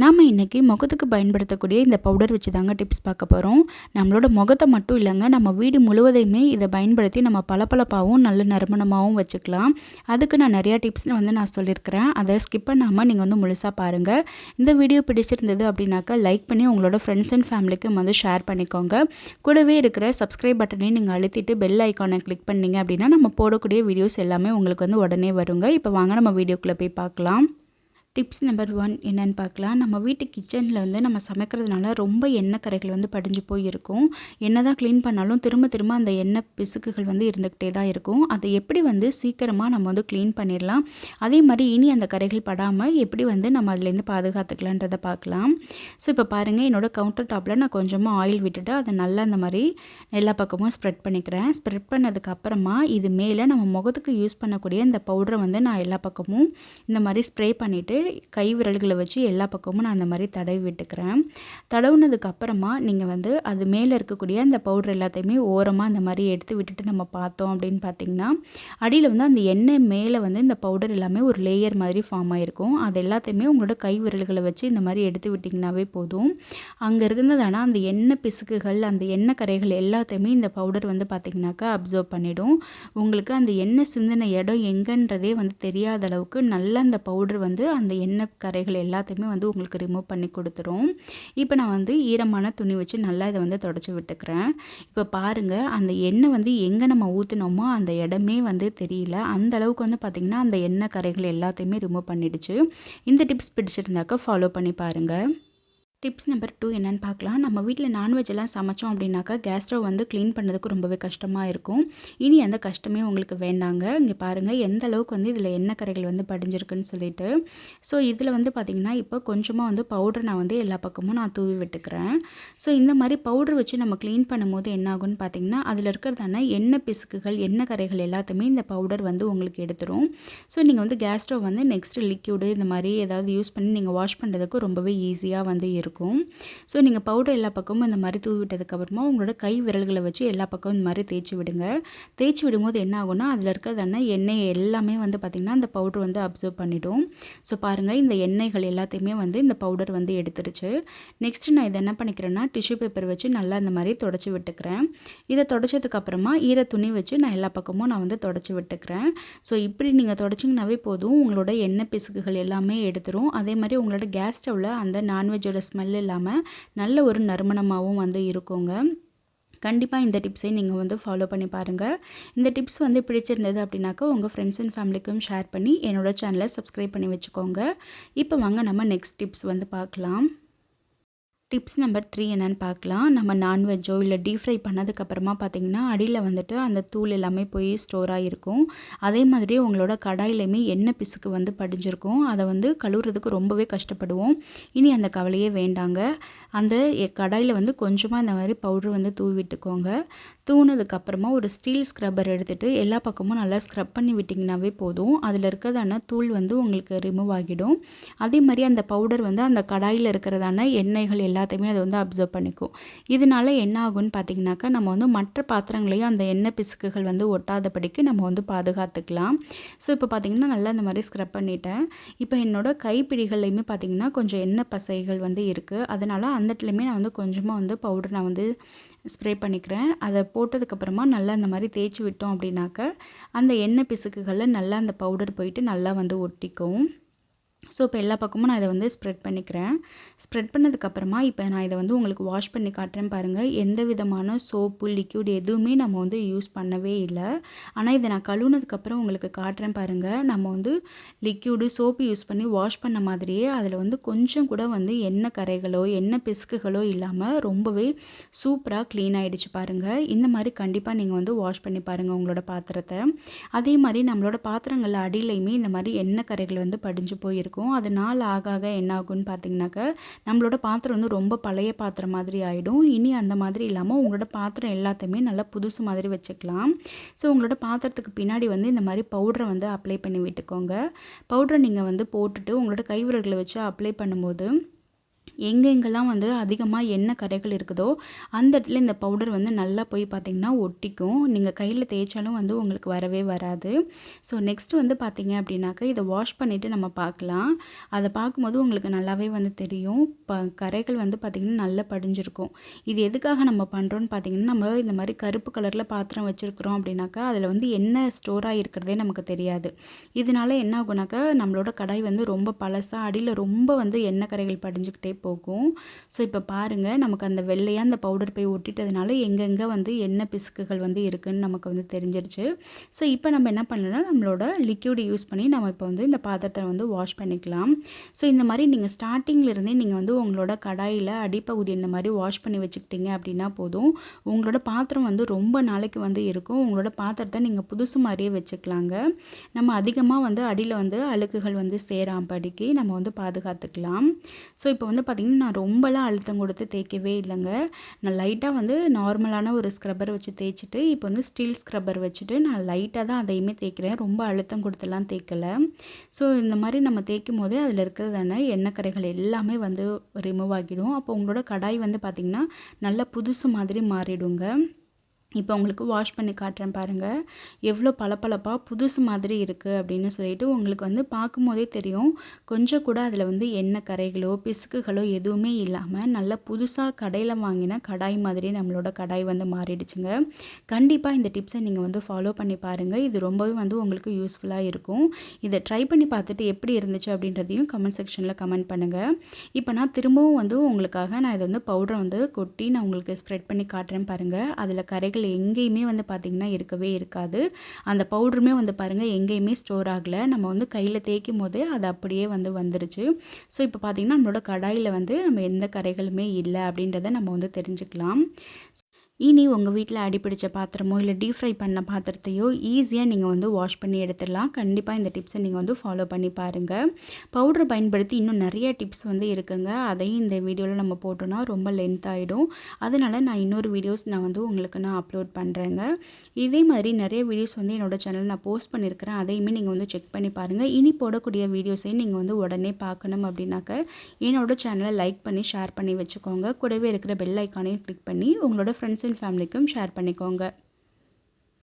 நாம் இன்றைக்கி முகத்துக்கு பயன்படுத்தக்கூடிய இந்த பவுடர் வச்சு தாங்க டிப்ஸ் பார்க்க போகிறோம் நம்மளோட முகத்தை மட்டும் இல்லைங்க நம்ம வீடு முழுவதையுமே இதை பயன்படுத்தி நம்ம பளபளப்பாகவும் நல்ல நறுமணமாகவும் வச்சுக்கலாம். அதுக்கு நான் நிறையா டிப்ஸ்னு வந்து நான் சொல்லியிருக்கிறேன். அதை ஸ்கிப் பண்ணாமல் நீங்கள் வந்து முழுசாக பாருங்கள் இந்த வீடியோ பிடிச்சிருந்தது அப்படின்னாக்கா லைக் பண்ணி உங்களோட ஃப்ரெண்ட்ஸ் அண்ட் ஃபேமிலிக்கு வந்து ஷேர் பண்ணிக்கோங்க. கூடவே இருக்கிற சப்ஸ்கிரைப் பட்டனையும் நீங்கள் அழுத்திட்டு பெல் ஐக்கானை கிளிக் பண்ணிங்க அப்படின்னா நம்ம போடக்கூடிய வீடியோஸ் எல்லாமே உங்களுக்கு வந்து உடனே வருங்க. இப்போ வாங்க நம்ம வீடியோக்குள்ளே போய் பார்க்கலாம். டிப்ஸ் நம்பர் ஒன் என்னென்னு பார்க்கலாம். நம்ம வீட்டு கிச்சனில் வந்து நம்ம சமைக்கிறதுனால ரொம்ப எண்ணெய் கரைகள் வந்து படிஞ்சு போயிருக்கும். என்ன தான் க்ளீன் பண்ணாலும் திரும்ப திரும்ப அந்த எண்ணெய் பிசுக்குகள் வந்து இருந்துக்கிட்டே தான் இருக்கும். அதை எப்படி வந்து சீக்கிரமாக நம்ம வந்து க்ளீன் பண்ணிடலாம்? அதே மாதிரி இனி அந்த கரைகள் படாமல் எப்படி வந்து நம்ம அதுலேருந்து பாதுகாத்துக்கலான்றதை பார்க்கலாம். ஸோ இப்போ பாருங்கள் என்னோடய கவுண்டர் டாப்பில் நான் கொஞ்சமாக ஆயில் விட்டுட்டு அதை நல்லா அந்த மாதிரி எல்லா பக்கமும் ஸ்ப்ரெட் பண்ணிக்கிறேன். ஸ்ப்ரெட் பண்ணதுக்கப்புறமா இது மேலே நம்ம முகத்துக்கு யூஸ் பண்ணக்கூடிய இந்த பவுடரை வந்து நான் எல்லா பக்கமும் இந்த மாதிரி ஸ்ப்ரே பண்ணிவிட்டு கை விரல்களை வச்சு எல்லா பக்கமும் நான் அந்த மாதிரி தடவி விட்டுக்கிறேன். தடவுனதுக்கு அப்புறமா நீங்கள் வந்து அது மேலே இருக்கக்கூடிய அந்த பவுடர் எல்லாத்தையுமே ஓரமாக அந்த மாதிரி எடுத்து விட்டுட்டு நம்ம பார்த்தோம் அப்படின்னு பார்த்தீங்கன்னா அடியில் வந்து அந்த எண்ணெய் மேலே வந்து இந்த பவுடர் எல்லாமே ஒரு லேயர் மாதிரி ஃபார்ம் ஆகிருக்கும் அது எல்லாத்தையுமே உங்களோட கை விரல்களை வச்சு இந்த மாதிரி எடுத்து விட்டிங்கனாவே போதும். அங்கே இருந்ததுனா அந்த எண்ணெய் பிசுக்குகள் அந்த எண்ணெய் கரைகள் எல்லாத்தையுமே இந்த பவுடர் வந்து பார்த்திங்கனாக்கா அப்சர்வ் பண்ணிவிடும் உங்களுக்கு அந்த எண்ணெய் சிந்தின இடம் எங்கன்றதே வந்து தெரியாத அளவுக்கு நல்லா அந்த பவுடர் வந்து அந்த எண்ணெய் கரைகள் எல்லாத்தையுமே வந்து உங்களுக்கு ரிமூவ் பண்ணி கொடுத்துரும். இப்போ நான் வந்து ஈரமான துணி வச்சு நல்லா இதை வந்து தொடச்சி விட்டுக்கிறேன். இப்போ பாருங்கள் அந்த எண்ணெய் வந்து எங்கே நம்ம ஊற்றினோமோ அந்த இடமே வந்து தெரியல. அந்த அளவுக்கு வந்து பார்த்திங்கன்னா அந்த எண்ணெய் கரைகள் எல்லாத்தையுமே ரிமூவ் பண்ணிடுச்சு. இந்த டிப்ஸ் பிடிச்சிருந்தாக்கா ஃபாலோ பண்ணி பாருங்கள் டிப்ஸ் நம்பர் டூ என்னென்னு பார்க்கலாம். நம்ம வீட்டில் நான்வெஜ் எல்லாம் சமைச்சோம் அப்படின்னாக்கா கேஸ் ஸ்டவ் வந்து க்ளீன் பண்ணதுக்கு ரொம்பவே கஷ்டமாக இருக்கும். இனி அந்த கஷ்டமே உங்களுக்கு வேண்டாங்க. இங்கே பாருங்கள் எந்த அளவுக்கு வந்து இதில் எண்ணெய் கரைகள் வந்து படிஞ்சிருக்குன்னு சொல்லிட்டு. ஸோ இதில் வந்து பார்த்திங்கன்னா இப்போ கொஞ்சமாக வந்து பவுடர் நான் வந்து எல்லா பக்கமும் நான் தூவி விட்டுக்கிறேன். ஸோ இந்த மாதிரி பவுடர் வச்சு நம்ம க்ளீன் பண்ணும்போது என்ன ஆகும்னு பார்த்திங்கன்னா அதில் இருக்கிறதான எண்ணெய் பிசுக்குகள் எண்ணெய் கரைகள் எல்லாத்தையுமே இந்த பவுடர் வந்து உங்களுக்கு எடுத்துரும். ஸோ நீங்கள் வந்து கேஸ் ஸ்டவ் வந்து நெக்ஸ்ட் லிக்யூடு இந்த மாதிரி ஏதாவது யூஸ் பண்ணி நீங்கள் வாஷ் பண்ணுறதுக்கு ரொம்பவே ஈஸியாக வந்து இருக்கும். இருக்கும். ஸோ நீங்கள் பவுடர் எல்லா பக்கமும் இந்த மாதிரி தூவி விட்டதுக்கப்புறமா உங்களோட கை விரல்களை வச்சு எல்லா பக்கமும் இந்த மாதிரி தேய்ச்சி விடுங்க. தேய்ச்சி விடும்போது என்ன ஆகும்னா அதில் இருக்கிறதான எண்ணெய் எல்லாமே வந்து பார்த்திங்கன்னா அந்த பவுடர் வந்து அப்சர்வ் பண்ணிவிடும் ஸோ பாருங்கள் இந்த எண்ணெய்கள் எல்லாத்தையுமே வந்து இந்த பவுடர் வந்து எடுத்துருச்சு. நெக்ஸ்ட்டு நான் இதை என்ன பண்ணிக்கிறேன்னா டிஷ்யூ பேப்பர் வச்சு நல்லா இந்த மாதிரி தொடச்சி விட்டுக்கிறேன். இதை தொடச்சதுக்கப்புறமா ஈர துணி வச்சு நான் எல்லா பக்கமும் நான் வந்து தொடச்சி விட்டுக்கிறேன். ஸோ இப்படி நீங்கள் தொடச்சிங்கனாவே போதும் உங்களோட எண்ணெய் பிசுக்குகள் எல்லாமே எடுத்துரும். அதே மாதிரி உங்களோட கேஸ் ஸ்டவ்வில் அந்த நான்வெஜ்ஜோட ஸ்மெல் ஸ்மெல் இல்லாமல் நல்ல ஒரு நறுமணமாகவும் வந்து இருக்குங்க. கண்டிப்பாக இந்த டிப்ஸை நீங்கள் வந்து ஃபாலோ பண்ணி பாருங்கள் இந்த டிப்ஸ் வந்து பிடிச்சிருந்தது அப்படின்னாக்கா உங்கள் ஃப்ரெண்ட்ஸ் அண்ட் ஃபேமிலிக்கும் ஷேர் பண்ணி என்னோடய சேனலை சப்ஸ்கிரைப் பண்ணி வச்சுக்கோங்க. இப்போ வாங்க நம்ம நெக்ஸ்ட் டிப்ஸ் வந்து பார்க்கலாம். டிப்ஸ் நம்பர் த்ரீ என்னென்னு பார்க்கலாம். நம்ம நான்வெஜ்ஜோ இல்லை டீப் ஃப்ரை பண்ணதுக்கப்புறமா பார்த்திங்கன்னா அடியில் வந்துட்டு அந்த தூள் எல்லாமே போய் ஸ்டோர் ஆகிருக்கும் அதே மாதிரி உங்களோட கடாயிலையுமே எண்ணெய் பிசுக்கு வந்து படிஞ்சிருக்கும். அதை வந்து கழுவுறதுக்கு ரொம்பவே கஷ்டப்படுவோம். இனி அந்த கவலையே வேண்டாங்க. அந்த கடாயில் வந்து கொஞ்சமாக இந்த மாதிரி பவுட்ரு வந்து தூவி விட்டுக்கோங்க. தூணதுக்கப்புறமா ஒரு ஸ்டீல் ஸ்க்ரப்பர் எடுத்துகிட்டு எல்லா பக்கமும் நல்லா ஸ்க்ரப் பண்ணி விட்டிங்கனாவே போதும். அதில் இருக்கிறதான தூள் வந்து உங்களுக்கு ரிமூவ் ஆகிடும். அதே மாதிரி அந்த பவுடர் வந்து அந்த கடாயில் இருக்கிறதான எண்ணெய்கள் எல்லாத்தையுமே அது வந்து அப்சர்வ் பண்ணிக்கும். இதனால என்ன ஆகும்னு பார்த்தீங்கனாக்கா நம்ம வந்து மற்ற பாத்திரங்களையும் அந்த எண்ணெய் பிசுக்குகள் வந்து ஒட்டாதபடிக்கு நம்ம வந்து பாதுகாத்துக்கலாம். ஸோ இப்போ பார்த்திங்கன்னா நல்லா இந்த மாதிரி ஸ்க்ரப் பண்ணிட்டேன். இப்போ என்னோடய கைப்பிடிகள்லையுமே பார்த்திங்கன்னா கொஞ்சம் எண்ணெய் பசைகள் வந்து இருக்குது அதனால் அந்த இடத்துலையுமே நான் வந்து கொஞ்சமாக வந்து பவுடர் நான் வந்து ஸ்ப்ரே பண்ணிக்கிறேன். அதை போட்டதுக்கப்புறமா நல்லா இந்த மாதிரி தேய்ச்சி விட்டோம் அப்படின்னாக்க அந்த எண்ணெய் பிசுக்குகளில் நல்லா அந்த பவுடர் போயிட்டு நல்லா வந்து ஒட்டிக்கும். ஸோ இப்போ எல்லா பக்கமும் நான் இதை வந்து ஸ்ப்ரெட் பண்ணிக்கிறேன். ஸ்ப்ரெட் பண்ணதுக்கப்புறமா இப்போ நான் இதை வந்து உங்களுக்கு வாஷ் பண்ணி காட்டுறேன் பாருங்கள் எந்த விதமான சோப்பு லிக்யூட் எதுவுமே நம்ம வந்து யூஸ் பண்ணவே இல்லை. ஆனால் இதை நான் கழுவுனதுக்கப்புறம் உங்களுக்கு காட்டுறேன் பாருங்கள் நம்ம வந்து லிக்யூடு சோப்பு யூஸ் பண்ணி வாஷ் பண்ண மாதிரியே அதில் வந்து கொஞ்சம் கூட வந்து எண்ணெய் கரைகளோ எண்ணெய் பிசுக்குகளோ இல்லாமல் ரொம்பவே சூப்பராக க்ளீன் ஆகிடுச்சு பாருங்கள் இந்த மாதிரி கண்டிப்பாக நீங்கள் வந்து வாஷ் பண்ணி பாருங்கள் உங்களோட பாத்திரத்தை. அதே மாதிரி நம்மளோட பாத்திரங்கள் அடியிலையுமே இந்த மாதிரி எண்ணெய் கரைகள் வந்து படிஞ்சு போயிருக்கும். இருக்கும். அது நாள் ஆக ஆக என்ன ஆகும்னு பார்த்தீங்கன்னாக்க நம்மளோட பாத்திரம் வந்து ரொம்ப பழைய பாத்திரம் மாதிரி ஆகிடும் இனி அந்த மாதிரி இல்லாமல் உங்களோட பாத்திரம் எல்லாத்தையுமே நல்லா புதுசு மாதிரி வச்சுக்கலாம். ஸோ உங்களோட பாத்திரத்துக்கு பின்னாடி வந்து இந்த மாதிரி பவுடரை வந்து அப்ளை பண்ணி விட்டுக்கோங்க. பவுடரை நீங்கள் வந்து போட்டுட்டு உங்களோட கைவிரல்களை வச்சு அப்ளை பண்ணும்போது எங்கெங்கெல்லாம் வந்து அதிகமாக எண்ணெய் கரைகள் இருக்குதோ அந்த இடத்துல இந்த பவுடர் வந்து நல்லா போய் பார்த்திங்கன்னா ஒட்டிக்கும். நீங்கள் கையில் தேய்ச்சாலும் வந்து உங்களுக்கு வரவே வராது. ஸோ நெக்ஸ்ட்டு வந்து பார்த்திங்க அப்படின்னாக்கா இதை வாஷ் பண்ணிவிட்டு நம்ம பார்க்கலாம். அதை பார்க்கும்போது உங்களுக்கு நல்லாவே வந்து தெரியும். ப கரைகள் வந்து பார்த்திங்கன்னா நல்லா படிஞ்சிருக்கும். இது எதுக்காக நம்ம பண்ணுறோன்னு பார்த்திங்கன்னா நம்ம இந்த மாதிரி கருப்பு கலரில் பாத்திரம் வச்சுருக்குறோம் அப்படின்னாக்கா அதில் வந்து என்ன ஸ்டோர் ஆகிருக்கிறதே நமக்கு தெரியாது. இதனால என்ன ஆகுனாக்கா நம்மளோட கடாய் வந்து ரொம்ப பழசாக அடியில் ரொம்ப வந்து எண்ணெய் கரைகள் படிஞ்சுக்கிட்டே போகும். ஸோ இப்போ பாருங்கள் நமக்கு அந்த வெள்ளையாக அந்த பவுடர் போய் ஒட்டிட்டதுனால எங்கெங்கே வந்து என்ன பிசுக்குகள் வந்து இருக்குதுன்னு நமக்கு வந்து தெரிஞ்சிருச்சு. ஸோ இப்போ நம்ம என்ன பண்ணலாம்னா நம்மளோட லிக்யூடு யூஸ் பண்ணி நம்ம இப்போ வந்து இந்த பாத்திரத்தை வந்து வாஷ் பண்ணிக்கலாம். ஸோ இந்த மாதிரி நீங்கள் ஸ்டார்டிங்லேருந்தே நீங்கள் வந்து உங்களோட கடாயில் அடிப்பகுதி இந்த மாதிரி வாஷ் பண்ணி வச்சுக்கிட்டீங்க அப்படின்னா போதும். உங்களோட பாத்திரம் வந்து ரொம்ப நாளைக்கு வந்து இருக்கும். உங்களோட பாத்திரத்தை நீங்கள் புதுசு மாதிரியே வச்சுக்கலாங்க. நம்ம அதிகமாக வந்து அடியில் வந்து அழுக்குகள் வந்து சேராம்படிக்கு நம்ம வந்து பாதுகாத்துக்கலாம். ஸோ இப்போ வந்து பார்த்திங்கன்னா நான் ரொம்பலாம் அழுத்தம் கொடுத்து தேய்க்கவே இல்லைங்க. நான் லைட்டாக வந்து நார்மலான ஒரு ஸ்க்ரப்பர் வச்சு தேய்ச்சிட்டு இப்போ வந்து ஸ்டீல் ஸ்க்ரப்பர் வச்சுட்டு நான் லைட்டாக தான் அதையுமே தேய்க்கிறேன். ரொம்ப அழுத்தம் கொடுத்துலாம் தேய்க்கலை. ஸோ இந்த மாதிரி நம்ம தேய்க்கும் போதே அதில் இருக்கிறதான எண்ணெய் கரைகள் எல்லாமே வந்து ரிமூவ் ஆகிடும். அப்போ உங்களோட கடாய் வந்து பார்த்திங்கன்னா நல்லா புதுசு மாதிரி மாறிடுங்க. இப்போ உங்களுக்கு வாஷ் பண்ணி காட்டுறேன் பாருங்கள் எவ்வளோ பளபளப்பாக புதுசு மாதிரி இருக்குது அப்படின்னு சொல்லிட்டு உங்களுக்கு வந்து பார்க்கும்போதே தெரியும். கொஞ்சம் கூட அதில் வந்து எண்ணெய் கரைகளோ பிசுக்குகளோ எதுவுமே இல்லாமல் நல்லா புதுசாக கடையில் வாங்கின கடாய் மாதிரி நம்மளோட கடாய் வந்து மாறிடுச்சுங்க. கண்டிப்பாக இந்த டிப்ஸை நீங்கள் வந்து ஃபாலோ பண்ணி பாருங்கள் இது ரொம்பவே வந்து உங்களுக்கு யூஸ்ஃபுல்லாக இருக்கும். இதை ட்ரை பண்ணி பார்த்துட்டு எப்படி இருந்துச்சு அப்படின்றதையும் கமெண்ட் செக்ஷனில் கமெண்ட் பண்ணுங்கள் இப்போ நான் திரும்பவும் வந்து உங்களுக்காக நான் இதை வந்து பவுடரை வந்து கொட்டி நான் உங்களுக்கு ஸ்ப்ரெட் பண்ணி காட்டுறேன் பாருங்கள் அதில் கரைகள் எங்கேயுமே வந்து பார்த்திங்கன்னா இருக்கவே இருக்காது. அந்த பவுடருமே வந்து பாருங்கள் எங்கேயுமே ஸ்டோர் ஆகலை. நம்ம வந்து கையில் தேய்க்கும் போதே அது அப்படியே வந்து வந்துருச்சு. ஸோ இப்போ பார்த்திங்கன்னா நம்மளோட கடாயில் வந்து நம்ம எந்த கரைகளுமே இல்லை அப்படின்றத நம்ம வந்து தெரிஞ்சுக்கலாம். இனி உங்கள் வீட்டில் அடிப்பிடிச்ச பாத்திரமோ இல்லை டீப் ஃப்ரை பண்ண பாத்திரத்தையோ ஈஸியாக நீங்கள் வந்து வாஷ் பண்ணி எடுத்துடலாம். கண்டிப்பாக இந்த டிப்ஸை நீங்கள் வந்து ஃபாலோ பண்ணி பாருங்கள் பவுடரை பயன்படுத்தி இன்னும் நிறைய டிப்ஸ் வந்து இருக்குங்க. அதையும் இந்த வீடியோவில் நம்ம போட்டோன்னா ரொம்ப லென்த் ஆகிடும் அதனால் நான் இன்னொரு வீடியோஸ் நான் வந்து உங்களுக்கு நான் அப்லோட் பண்ணுறேங்க இதே மாதிரி நிறைய வீடியோஸ் வந்து என்னோடய சேனல் நான் போஸ்ட் பண்ணியிருக்கிறேன் அதையுமே நீங்கள் வந்து செக் பண்ணி பாருங்கள் இனி போடக்கூடிய வீடியோஸையும் நீங்கள் வந்து உடனே பார்க்கணும் அப்படின்னாக்க என்னோடய சேனலை லைக் பண்ணி ஷேர் பண்ணி வச்சுக்கோங்க. கூடவே இருக்கிற பெல் ஐக்கானையும் கிளிக் பண்ணி உங்களோட ஃப்ரெண்ட்ஸ் அண்ட் ஃபேமிலிக்கும் ஷேர் பண்ணிக்கோங்க